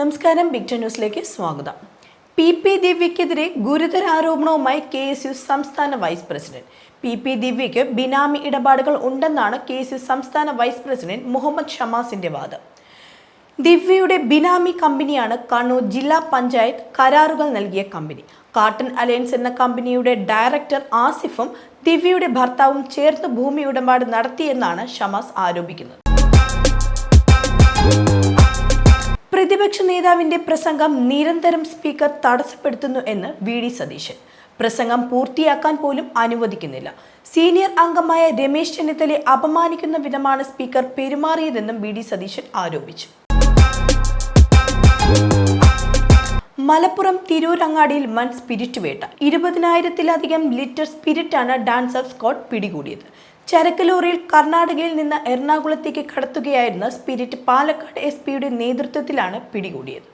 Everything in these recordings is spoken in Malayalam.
നമസ്കാരം ബിഗ് ടെൻ ന്യൂസിലേക്ക് സ്വാഗതം. പി പി ദിവ്യക്കെതിരെ ഗുരുതര ആരോപണവുമായി കെ എസ് യു സംസ്ഥാന വൈസ് പ്രസിഡന്റ്. പി പി ദിവ്യയ്ക്ക് ബിനാമി ഇടപാടുകൾ ഉണ്ടെന്നാണ് കെ എസ് യു സംസ്ഥാന വൈസ് പ്രസിഡന്റ് മുഹമ്മദ് ഷമാസിന്റെ വാദം. ദിവ്യയുടെ ബിനാമി കമ്പനിയാണ് കണ്ണൂർ ജില്ലാ പഞ്ചായത്ത് കരാറുകൾ നൽകിയ കമ്പനി. കാട്ടൺ അലയൻസ് എന്ന കമ്പനിയുടെ ഡയറക്ടർ ആസിഫും ദിവ്യയുടെ ഭർത്താവും ചേർന്ന് ഭൂമി ഇടപാട് നടത്തിയെന്നാണ് ഷമാസ് ആരോപിക്കുന്നത്. പ്രതിപക്ഷ നേതാവിന്റെ പ്രസംഗം നിരന്തരം സ്പീക്കർ തടസ്സപ്പെടുത്തുന്നു എന്ന് വി ഡി സതീശൻ. പ്രസംഗം പൂർത്തിയാക്കാൻ പോലും അനുവദിക്കുന്നില്ല. സീനിയർ അംഗമായ രമേശ് ചെന്നിത്തലയെ അപമാനിക്കുന്ന വിധമാണ് സ്പീക്കർ പെരുമാറിയതെന്നും വി ഡി സതീശൻ ആരോപിച്ചു. മലപ്പുറം തിരൂർ അങ്ങാടിയിൽ വൻ സ്പിരിറ്റ് വേട്ട. ഇരുപതിനായിരത്തിലധികം ലിറ്റർ സ്പിരിറ്റാണ് ഡാൻസ് ഓഫ് സ്കോട്ട് പിടികൂടിയത്. ചരക്ക് ലോറിയിൽ കർണാടകയിൽ നിന്ന് എറണാകുളത്തേക്ക് കടത്തുകയായിരുന്ന സ്പിരിറ്റ് പാലക്കാട് എസ് പിയുടെ നേതൃത്വത്തിലാണ് പിടികൂടിയത്.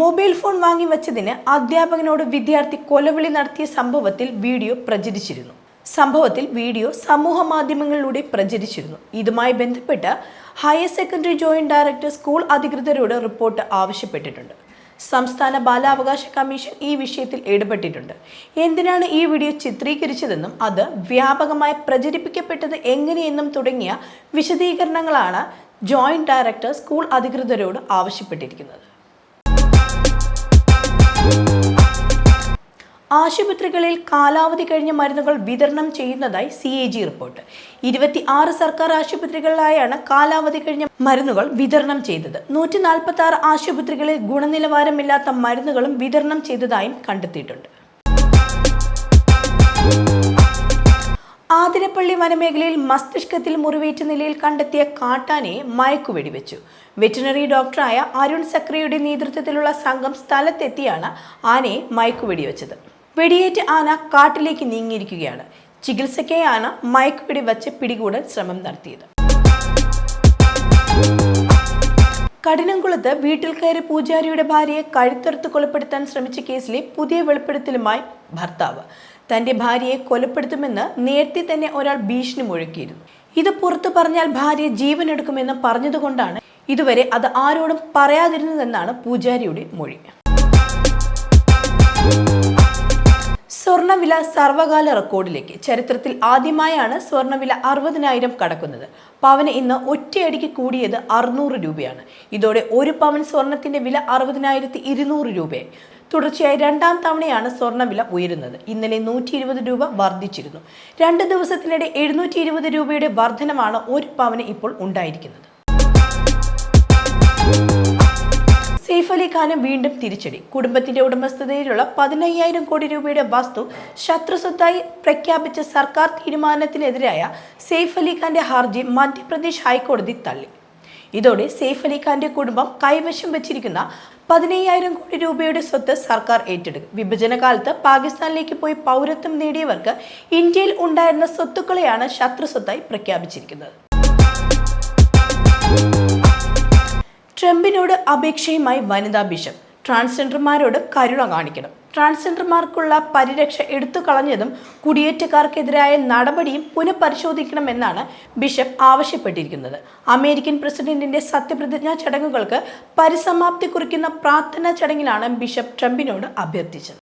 മൊബൈൽ ഫോൺ വാങ്ങി വച്ചതിന് അധ്യാപകനോട് വിദ്യാർത്ഥി കൊലവിളി നടത്തിയ സംഭവത്തിൽ വീഡിയോ പ്രചരിച്ചിരുന്നു. സംഭവത്തിൽ വീഡിയോ സമൂഹ മാധ്യമങ്ങളിലൂടെ പ്രചരിച്ചിരുന്നു. ഇതുമായി ബന്ധപ്പെട്ട് higher secondary joint director school അധികൃതരോട് റിപ്പോർട്ട് ആവശ്യപ്പെട്ടിട്ടുണ്ട്. സംസ്ഥാന ബാലാവകാശ കമ്മീഷൻ ഈ വിഷയത്തിൽ ഇടപെട്ടിട്ടുണ്ട്. എന്തിനാണ് ഈ വീഡിയോ ചിത്രീകരിച്ചതെന്നും അത് വ്യാപകമായി പ്രചരിപ്പിക്കപ്പെട്ടത് എങ്ങനെയെന്നും തുടങ്ങിയ വിശദീകരണങ്ങളാണ് ജോയിന്റ് ഡയറക്ടർ സ്കൂൾ അധികൃതരോട് ആവശ്യപ്പെട്ടിരിക്കുന്നത്. ആശുപത്രികളിൽ കാലാവധി കഴിഞ്ഞ മരുന്നുകൾ വിതരണം ചെയ്യുന്നതായി സി എ ജി റിപ്പോർട്ട് ഇരുപത്തി ആറ് സർക്കാർ ആശുപത്രികളിലായാണ് കാലാവധി കഴിഞ്ഞ മരുന്നുകൾ വിതരണം ചെയ്തത്. നൂറ്റി നാൽപ്പത്തി ആറ് ആശുപത്രികളിൽ ഗുണനിലവാരമില്ലാത്ത മരുന്നുകളും വിതരണം ചെയ്തതായും കണ്ടെത്തിയിട്ടുണ്ട്. ആതിരപ്പള്ളി വനമേഖലയിൽ മസ്തിഷ്കത്തിൽ മുറിവേറ്റ നിലയിൽ കണ്ടെത്തിയ കാട്ടാനയെ മയക്കുവെടിവെച്ചു. വെറ്റിനറി ഡോക്ടറായ അരുൺ സക്രിയുടെ നേതൃത്വത്തിലുള്ള സംഘം സ്ഥലത്തെത്തിയാണ് ആനയെ മയക്കുവെടിവെച്ചത്. വെടിയേറ്റ ആന കാട്ടിലേക്ക് നീങ്ങിയിരിക്കുകയാണ്. ചികിത്സയ്ക്കായി ആന മയക്കുപിടി വച്ച് പിടികൂടാൻ ശ്രമം നടത്തിയത്. കഠിനംകുളത്ത് വീട്ടിൽ കയറി പൂജാരിയുടെ ഭാര്യയെ കഴുത്തെടുത്ത് കൊലപ്പെടുത്താൻ ശ്രമിച്ച കേസിലെ പുതിയ വെളിപ്പെടുത്തലുമായി ഭർത്താവ്. തന്റെ ഭാര്യയെ കൊലപ്പെടുത്തുമെന്ന് നേരത്തെ തന്നെ ഒരാൾ ഭീഷണി മുഴക്കിയിരുന്നു. ഇത് പുറത്തു പറഞ്ഞാൽ ഭാര്യ ജീവൻ എടുക്കുമെന്ന് പറഞ്ഞതുകൊണ്ടാണ് ഇതുവരെ അത് ആരോടും പറയാതിരുന്നതെന്നാണ് പൂജാരിയുടെ മൊഴി. സ്വർണവില സർവകാല റെക്കോർഡിലേക്ക്. ചരിത്രത്തിൽ ആദ്യമായാണ് സ്വർണവില അറുപതിനായിരം കടക്കുന്നത്. പവന് ഇന്ന് ഒറ്റയടിക്ക് കൂടിയത് അറുന്നൂറ് രൂപയാണ്. ഇതോടെ ഒരു പവൻ സ്വർണത്തിന്റെ വില അറുപതിനായിരത്തി ഇരുന്നൂറ് രൂപയായി. തുടർച്ചയായി രണ്ടാം തവണയാണ് സ്വർണവില ഉയരുന്നത്. ഇന്നലെ നൂറ്റി ഇരുപത് രൂപ വർദ്ധിച്ചിരുന്നു. രണ്ട് ദിവസത്തിനിടെ എഴുന്നൂറ്റി ഇരുപത് രൂപയുടെ വർധനമാണ് ഒരു പവന് ഇപ്പോൾ ഉണ്ടായിരിക്കുന്നത്. സെയ്ഫ് അലി ഖാന് വീണ്ടും തിരിച്ചടി. കുടുംബത്തിന്റെ ഉടമസ്ഥതയിലുള്ള പതിനയ്യായിരം കോടി രൂപയുടെ വസ്തു ശത്രുസ്വത്തായി പ്രഖ്യാപിച്ച സർക്കാർ തീരുമാനത്തിനെതിരായ സെയ്ഫ് അലി ഖാന്റെ ഹർജി മധ്യപ്രദേശ് ഹൈക്കോടതി തള്ളി. ഇതോടെ സെയ്ഫ് അലി ഖാന്റെ കുടുംബം കൈവശം വെച്ചിരിക്കുന്ന പതിനയ്യായിരം കോടി രൂപയുടെ സ്വത്ത് സർക്കാർ ഏറ്റെടുക്കും. വിഭജന കാലത്ത് പാകിസ്ഥാനിലേക്ക് പോയി പൗരത്വം നേടിയവർക്ക് ഇന്ത്യയിൽ ഉണ്ടായിരുന്ന സ്വത്തുക്കളെയാണ് ശത്രുസ്വത്തായി പ്രഖ്യാപിച്ചിരിക്കുന്നത്. ട്രംപിനോട് അപേക്ഷയുമായി വനിതാ ബിഷപ്പ്. ട്രാൻസ്ജെൻഡർമാരോട് കരുണ കാണിക്കണം. ട്രാൻസ്ജെൻഡർമാർക്കുള്ള പരിരക്ഷ എടുത്തു കളഞ്ഞതും കുടിയേറ്റക്കാർക്കെതിരായ നടപടിയും പുനഃപരിശോധിക്കണമെന്നാണ് ബിഷപ്പ് ആവശ്യപ്പെട്ടിരിക്കുന്നത്. അമേരിക്കൻ പ്രസിഡന്റിന്റെ സത്യപ്രതിജ്ഞാ ചടങ്ങുകൾക്ക് പരിസമാപ്തി കുറിക്കുന്ന പ്രാർത്ഥനാ ചടങ്ങിലാണ് ബിഷപ്പ് ട്രംപിനോട് അഭ്യർത്ഥിച്ചത്.